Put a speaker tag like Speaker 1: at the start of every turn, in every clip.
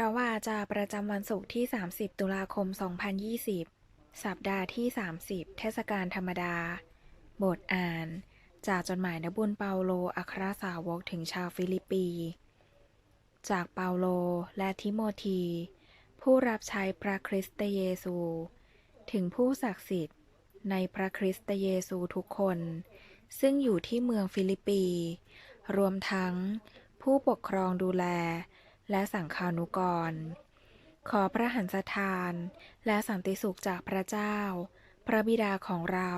Speaker 1: พระวาจาประจำวันศุกร์ที่ 30 ตุลาคม 2020 สัปดาห์ที่ 30 เทศกาลธรรมดา บทอ่าน จากจดหมายนบุญเปาโล อัครสาวกถึงชาวฟิลิปปี จากเปาโลและทิโมธี ผู้รับใช้พระคริสต์เยซู ถึงผู้ศักดิ์สิทธิ์ในพระคริสต์เยซูทุกคน ซึ่งอยู่ที่เมืองฟิลิปปี รวมทั้งผู้ปกครองดูแล และสังฆานุกร ขอพระหันสถาน และสันติสุขจากพระเจ้า พระบิดาของเรา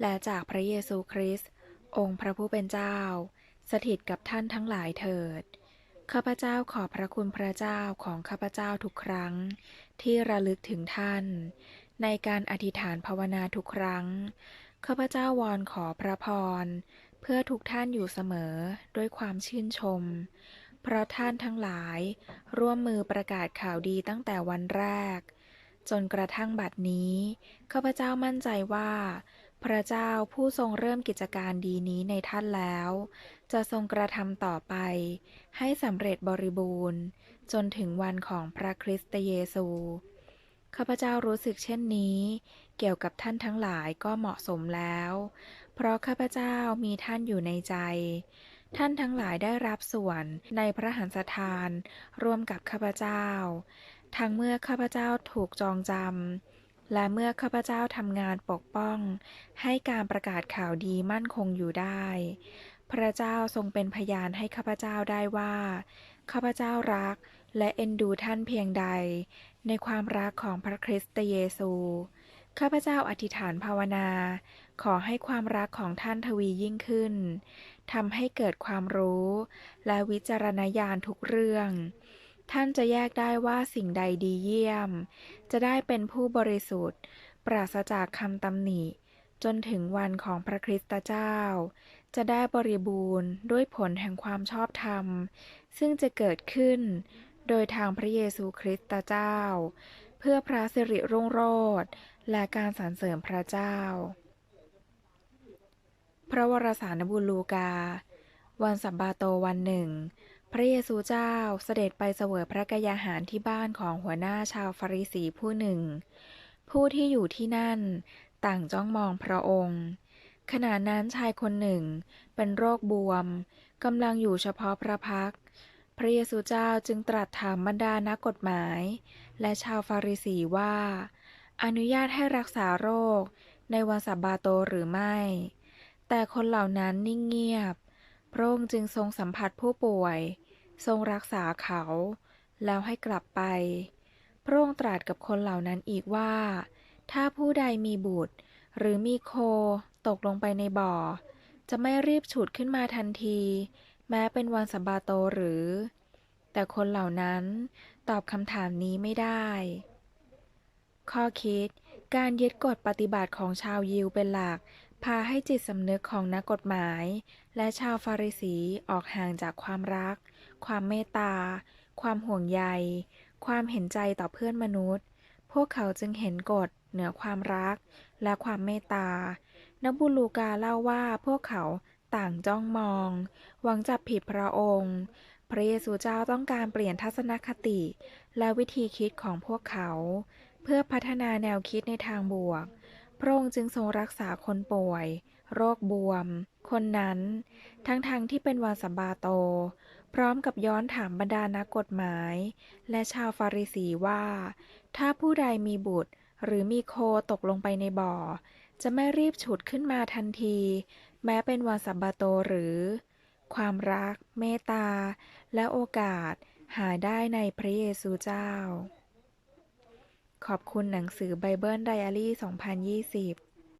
Speaker 1: และจากพระเยซูคริสต์องค์พระผู้เป็นเจ้า สถิตกับท่านทั้งหลายเถิดข้าพเจ้าขอพระคุณพระเจ้าของข้าพเจ้าทุกครั้ง ที่ระลึกถึงท่าน ในการอธิษฐานภาวนาทุกครั้งข้าพเจ้าวอนขอพระพร เพื่อทุกท่านอยู่เสมอด้วยความชื่นชม เพราะท่านทั้งหลาย ร่วมมือประกาศข่าวดีตั้งแต่วันแรก จนกระทั่งบัดนี้ข้าพเจ้ามั่นใจว่า พระเจ้าผู้ทรงเริ่มกิจการดีนี้ในท่านแล้ว จะทรงกระทำต่อไป ให้สำเร็จบริบูรณ์ จนถึงวันของพระคริสต์เยซูข้าพเจ้ารู้สึกเช่นนี้ เกี่ยวกับท่านทั้งหลายก็เหมาะสมแล้ว เพราะข้าพเจ้ามีท่านอยู่ในใจ ท่านทั้งหลายได้รับส่วนในพระหันสถาน ร่วมกับข้าพเจ้า ทั้งเมื่อข้าพเจ้าถูกจองจำและเมื่อข้าพเจ้าทำงานปกป้อง ให้การประกาศข่าวดีมั่นคงอยู่ได้ พระเจ้าทรงเป็นพยานให้ข้าพเจ้าได้ว่าข้าพเจ้ารักและเอ็นดูท่านเพียงใด ในความรักของพระคริสต์เยซู ข้าพเจ้าอธิษฐานภาวนา ขอให้ความรักของท่านทวียิ่งขึ้นทำให้เกิดความรู้ และวิจารณญาณทุกเรื่อง ท่านจะแยกได้ว่าสิ่งใดดีเยี่ยม จะได้เป็นผู้บริสุทธิ์ ปราศจากคำตำหนิ จนถึงวันของพระคริสตเจ้า จะได้บริบูรณ์ด้วยผลแห่งความชอบธรรม ซึ่งจะเกิดขึ้น โดยทางพระเยซูคริสตเจ้า เพื่อพระสิริรุ่งโรจน์และการสรรเสริญพระเจ้า พระวรสารบุญลูกา วันสับบาโตวันหนึ่ง พระเยซูเจ้าเสด็จไปเสวยพระกยาหารที่บ้านของหัวหน้าชาวฟาริสีผู้หนึ่ง ผู้ที่อยู่ที่นั่นต่างจ้องมองพระองค์ ขณะนั้นชายคนหนึ่งเป็นโรคบวมกำลังอยู่เฉพาะพระพัก พระเยซูเจ้าจึงตรัสถามบรรดานักกฎหมาย และชาวฟาริสีว่า อนุญาตให้รักษาโรคในวันสับบาโตหรือไม่ แต่คนเหล่านั้นนิ่งเงียบ พระองค์จึงทรงสัมผัสผู้ป่วย ทรงรักษาเขา แล้วให้กลับไป พระองค์ตรัสกับคนเหล่านั้นอีกว่า ถ้าผู้ใดมีบุตร หรือมีโคตกลงไปในบ่อ จะไม่รีบฉุดขึ้นมาทันที แม้เป็นวันสับบาโตหรือ แต่คนเหล่านั้นตอบคำถามนี้ไม่ได้ ข้อคิดการยึดกฎปฏิบัติของชาวยิวเป็นหลัก พาให้จิตสำนึกของนักกฎหมาย และชาวฟาริสีออกห่างจากความรัก ความเมตตา ความห่วงใย ความเห็นใจต่อเพื่อนมนุษย์ พวกเขาจึงเห็นกฎเหนือความรักและความเมตตา นักบุลูกาเล่าว่าพวกเขา ต่างจ้องมอง หวังจับผิดพระองค์ พระเยซูเจ้าต้องการเปลี่ยนทัศนคติและวิธีคิดของพวกเขา เพื่อพัฒนาแนวคิดในทางบวก พระองค์จึงทรงรักษาคนป่วย โรคบวม คนนั้น ทั้งๆทที่เป็นวันสับบาโต พร้อมกับย้อนถามบรรดานักกฎหมาย และชาวฟาริสีว่า ถ้าผู้ใดมีบุตรหรือมีโคตกลงไปในบ่อ จะไม่รีบฉุดขึ้นมาทันที แม้เป็นวันสับบาโตหรือ ความรัก เมตตา และโอกาสหาได้ในพระเยซูเจ้า ขอบคุณหนังสือไบเบิลไดอารี่ 2020